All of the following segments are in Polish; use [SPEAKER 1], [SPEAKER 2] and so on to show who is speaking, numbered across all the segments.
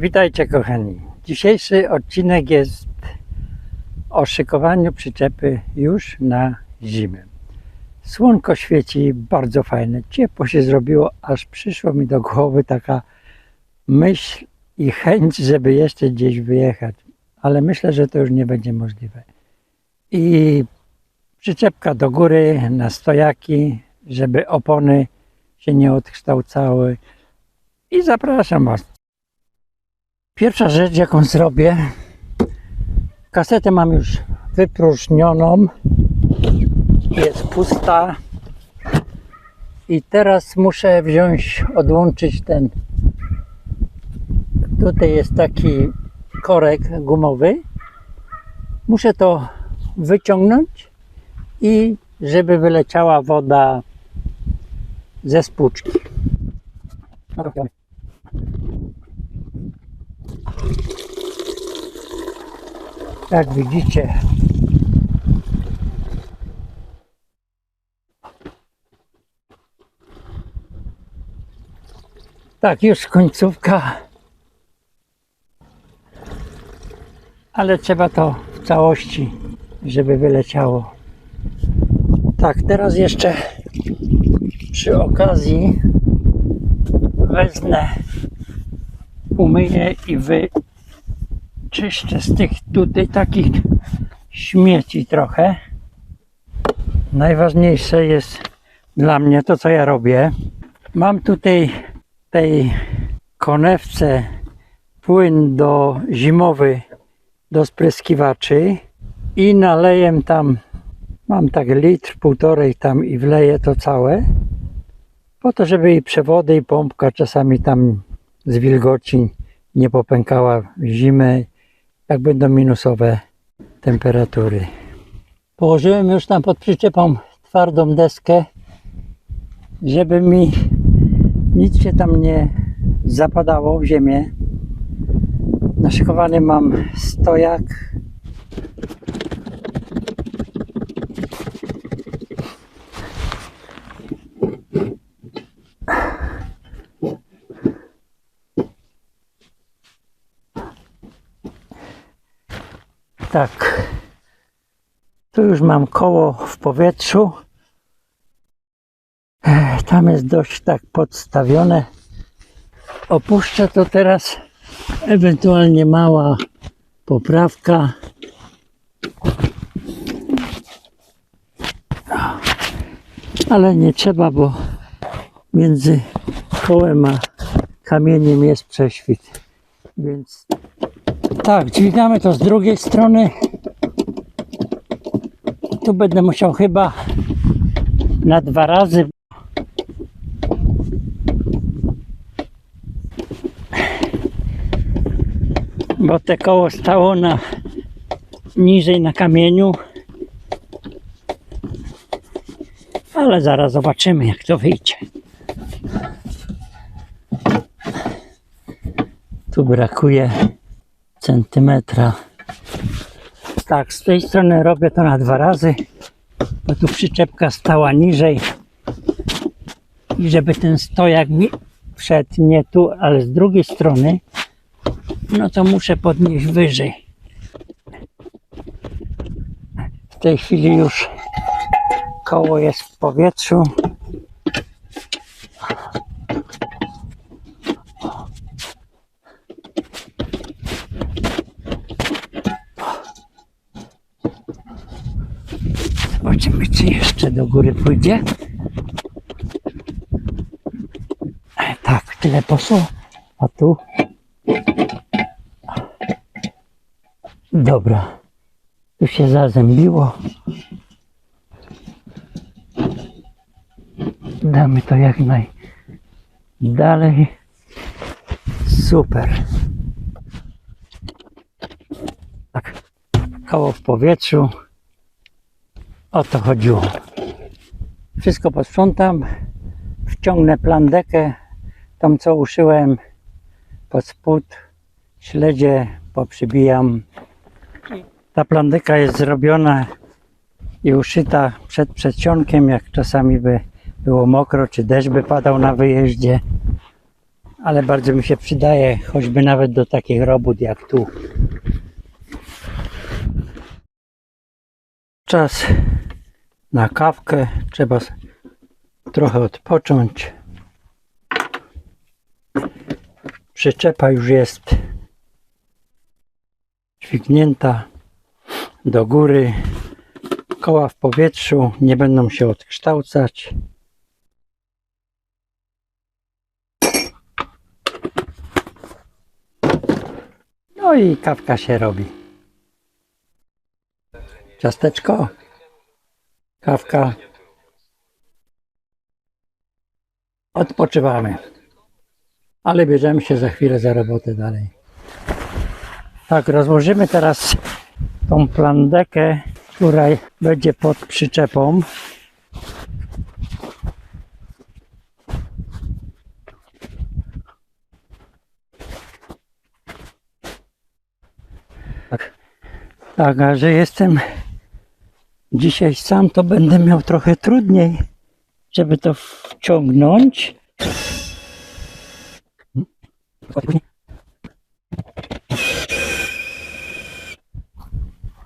[SPEAKER 1] Witajcie kochani. Dzisiejszy odcinek jest o szykowaniu przyczepy już na zimę. Słonko świeci, bardzo fajne, ciepło się zrobiło, aż przyszło mi do głowy taka myśl i chęć, żeby jeszcze gdzieś wyjechać, ale myślę, że to już nie będzie możliwe. I przyczepka do góry na stojaki, żeby opony się nie odkształcały. I zapraszam Was. Pierwsza rzecz, jaką zrobię, kasetę mam już wypróżnioną, jest pusta. I teraz muszę wziąć, odłączyć ten, tutaj jest taki korek gumowy, muszę to wyciągnąć i żeby wyleciała woda ze spłuczki. No to Jak widzicie, tak, już końcówka, ale trzeba to w całości, żeby wyleciało. Tak, teraz jeszcze przy okazji wezmę, umyję i wyczyszczę z tych tutaj takich śmieci trochę. Najważniejsze jest dla mnie to, co ja robię. Mam tutaj tej konewce płyn do zimowy do spryskiwaczy i naleję tam, mam tak litr, półtorej tam i wleję to całe po to, żeby i przewody i pompka czasami tam z wilgoci nie popękała w zimę, jak będą minusowe temperatury. Położyłem już tam pod przyczepą twardą deskę, żeby mi nic się tam nie zapadało w ziemię. Naszykowany mam stojak. Tak. Tu już mam koło w powietrzu. Tam jest dość tak podstawione. Opuszczę to teraz. Ewentualnie mała poprawka. Ale nie trzeba, bo między kołem a kamieniem jest prześwit. Więc tak, dźwigamy to z drugiej strony. Tu będę musiał chyba na dwa razy. Bo te koło stało na niżej na kamieniu. Ale zaraz zobaczymy jak to wyjdzie. Tu brakuje centymetra. Tak, z tej strony robię to na dwa razy, bo tu przyczepka stała niżej i żeby ten stojak mi wszedł nie tu, ale z drugiej strony, no to muszę podnieść wyżej. W tej chwili już koło jest w powietrzu. Jeszcze do góry pójdzie. E, Tak, tyle poszło. A tu? Dobra. Tu się zazębiło. Damy to jak najdalej. Super. Tak. Koło w powietrzu. O to chodziło. Wszystko posprzątam, wciągnę plandekę, tą co uszyłem pod spód, śledzie poprzybijam. Ta plandeka jest zrobiona i uszyta przed przedsionkiem, jak czasami by było mokro, czy deszcz by padał na wyjeździe. ale bardzo mi się przydaje, choćby nawet do takich robót jak tu. Czas na kawkę, trzeba trochę odpocząć. Przyczepa już jest dźwignięta do góry. Koła w powietrzu nie będą się odkształcać. No i kawka się robi. Ciasteczko, kawka. Odpoczywamy. Ale bierzemy się za chwilę za robotę dalej. Tak, rozłożymy teraz tą plandekę, która będzie pod przyczepą. Tak, tak, a że jestem dzisiaj sam, to będę miał trochę trudniej, żeby to wciągnąć.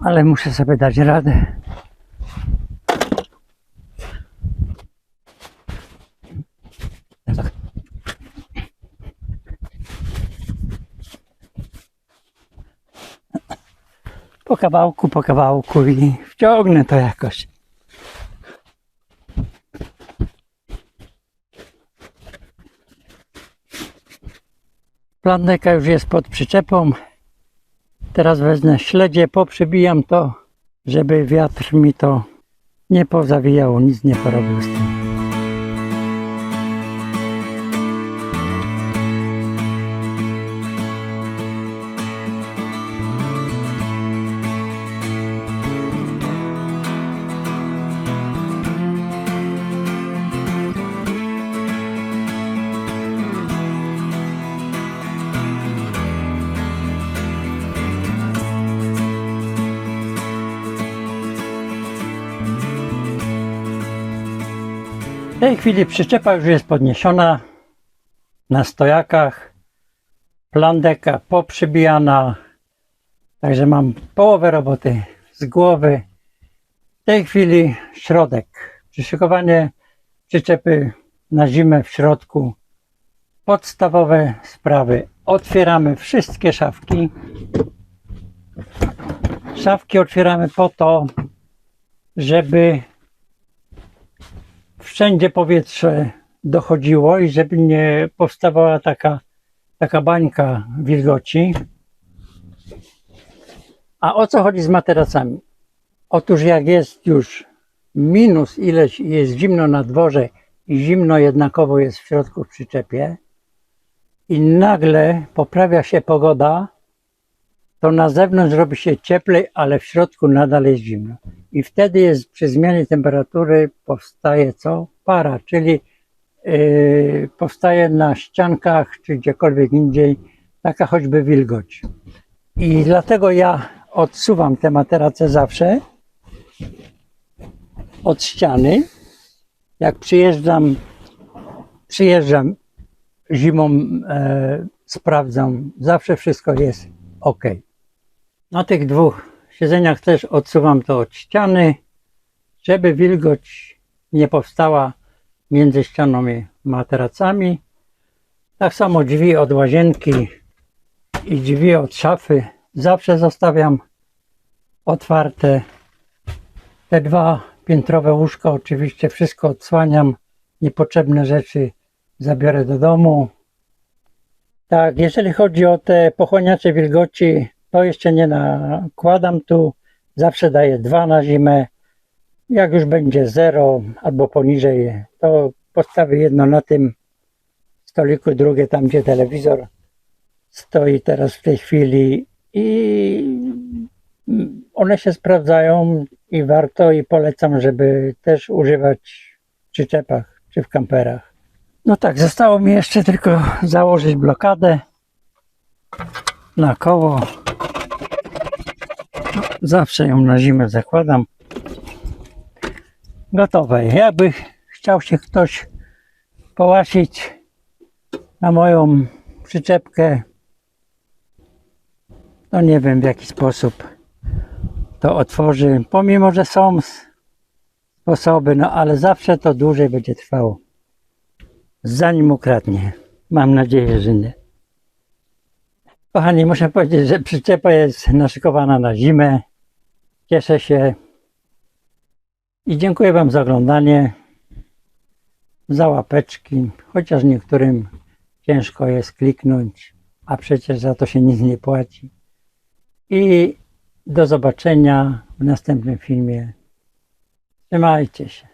[SPEAKER 1] Ale muszę sobie dać radę. Po kawałku, po kawałku i wciągnę to jakoś. Plandeka już jest pod przyczepą. Teraz wezmę śledzie, poprzybijam to, żeby wiatr mi to nie pozawijało, nic nie porobił z tym. Tej chwili przyczepa już jest podniesiona na stojakach. Plandeka poprzybijana. Także mam połowę roboty z głowy. W tej chwili środek. Przyszykowanie przyczepy na zimę w środku. Podstawowe sprawy. Otwieramy wszystkie szafki. Szafki otwieramy po to, żeby wszędzie powietrze dochodziło i żeby nie powstawała taka, taka bańka wilgoci. A o co chodzi z materacami? Otóż jak jest już minus ileś i jest zimno na dworze i zimno jednakowo jest w środku w przyczepie i nagle poprawia się pogoda, to na zewnątrz robi się cieplej, ale w środku nadal jest zimno. I wtedy jest przy zmianie temperatury powstaje co? Para, czyli yy, powstaje na ściankach czy gdziekolwiek indziej taka choćby wilgoć. I dlatego ja odsuwam te materace zawsze od ściany. Jak przyjeżdżam, przyjeżdżam zimą, e, sprawdzam, zawsze wszystko jest ok. Na tych dwóch siedzeniach też odsuwam to od ściany, żeby wilgoć nie powstała między ścianą i materacami. Tak samo drzwi od łazienki i drzwi od szafy zawsze zostawiam otwarte. Te dwa piętrowe łóżka oczywiście wszystko odsłaniam. Niepotrzebne rzeczy zabiorę do domu. Tak, jeżeli chodzi o te pochłaniacze wilgoci, to jeszcze nie nakładam tu. Zawsze daję dwa na zimę. Jak już będzie zero albo poniżej, to postawię jedno na tym stoliku, drugie tam, gdzie telewizor stoi teraz w tej chwili i one się sprawdzają i warto i polecam, żeby też używać w przyczepach czy w kamperach. No tak, zostało mi jeszcze tylko założyć blokadę na koło. Zawsze ją na zimę zakładam. Gotowe. Jakby chciał się ktoś połasić na moją przyczepkę. No nie wiem w jaki sposób to otworzy, pomimo że są sposoby, no ale zawsze to dłużej będzie trwało. Zanim ukradnie. Mam nadzieję, że nie. Kochani, muszę powiedzieć, że przyczepa jest naszykowana na zimę. Cieszę się i dziękuję Wam za oglądanie, za łapeczki, chociaż niektórym ciężko jest kliknąć, a przecież za to się nic nie płaci. I do zobaczenia w następnym filmie. Trzymajcie się.